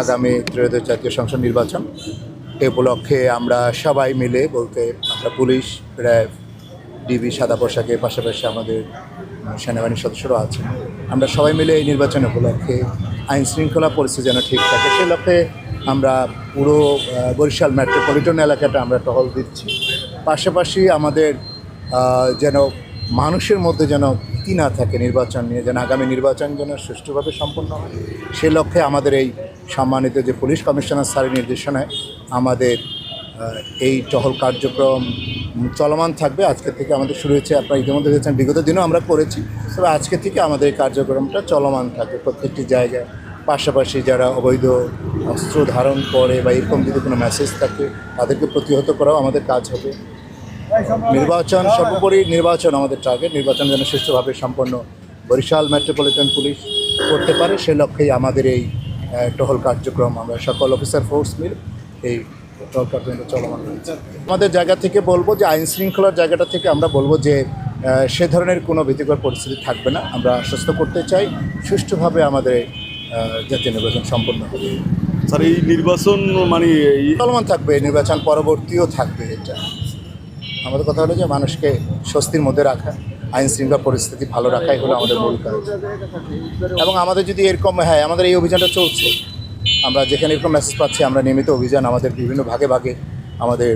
আগামী ত্রয়োদশ জাতীয় সংসদ নির্বাচন। এ উপলক্ষে আমরা সবাই মিলে বলতে আমরা পুলিশ, র্যাব, ডিবি, সাদা পোশাকের পাশাপাশি আমাদের সেনাবাহিনীর সদস্যরাও আছেন। আমরা সবাই মিলে এই নির্বাচন উপলক্ষে আইন শৃঙ্খলা পরিস্থিতি যেন ঠিক থাকে সে লক্ষ্যে আমরা পুরো বরিশাল মেট্রোপলিটন এলাকাটা আমরা টহল দিচ্ছি। পাশাপাশি আমাদের যেন মানুষের মধ্যে যেন ভীতি না থাকে নির্বাচন নিয়ে, যেন আগামী নির্বাচন যেন সুষ্ঠুভাবে সম্পন্ন হয়। সে লক্ষ্যে আমাদের এই সম্মানিত যে পুলিশ কমিশনার স্যারের নির্দেশনায় আমাদের এই টহল কার্যক্রম চলমান থাকবে। আজকে থেকে আমাদের শুরু হয়েছে, আপনারা ইতিমধ্যে দেখেছেন, বিগত দিনও আমরা করেছি। তবে আজকে থেকে আমাদের এই কার্যক্রমটা চলমান থাকবে প্রত্যেকটি জায়গায়। পাশাপাশি যারা অবৈধ অস্ত্র ধারণ করে বা এরকম যদি কোনো মেসেজ থাকে, তাদেরকে প্রতিহত করাও আমাদের কাজ হবে। নির্বাচন সর্বোপরি নির্বাচন আমাদের টার্গেট নির্বাচন যেন সুষ্ঠুভাবে সম্পন্ন বরিশাল মেট্রোপলিটন পুলিশ করতে পারে সে লক্ষ্যেই আমাদের এই টহল কার্যক্রম আমরা সকল অফিসার ফোর্স মিল এই টহল কার্যক্রম চলমান রয়েছে। আমাদের জায়গা থেকে বলব যে আইন শৃঙ্খলার জায়গাটা থেকে আমরা বলব যে সে ধরনের কোনো ভীতিকর পরিস্থিতি থাকবে না। আমরা আশ্বস্ত করতে চাই সুষ্ঠুভাবে আমাদের জাতীয় নির্বাচন সম্পন্ন হবে। স্যার এই নির্বাচন মানে এই চলমান থাকবে নির্বাচন পরবর্তীও থাকবে এটা। আমাদের কথা হলো যে মানুষকে স্বস্তির মধ্যে রাখা আইন শৃঙ্খলা পরিস্থিতি ভালো রাখাই হলো আমাদের মূল কাজ। এবং আমাদের যদি এরকম হ্যাঁ আমাদের এই অভিযানটা চলছে। আমরা যেখানে এরকম মেসেজ পাচ্ছি আমরা নিয়মিত অভিযান আমাদের বিভিন্ন ভাগে ভাগে আমাদের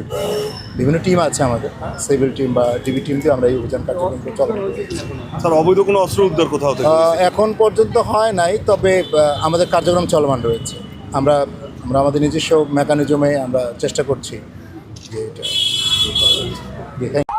বিভিন্ন টিম আছে আমাদের সিভিল টিম বা ডিবি টিম দিয়ে আমরা এই অভিযান কার্যক্রম চলমান স্যার অবৈধ কোনো অস্ত্র উদ্ধার কোথাও এখন পর্যন্ত হয় নাই তবে আমাদের কার্যক্রম চলমান রয়েছে। আমরা আমরা আমাদের নিজস্ব মেকানিজমে আমরা চেষ্টা করছি যে এটা Yeah.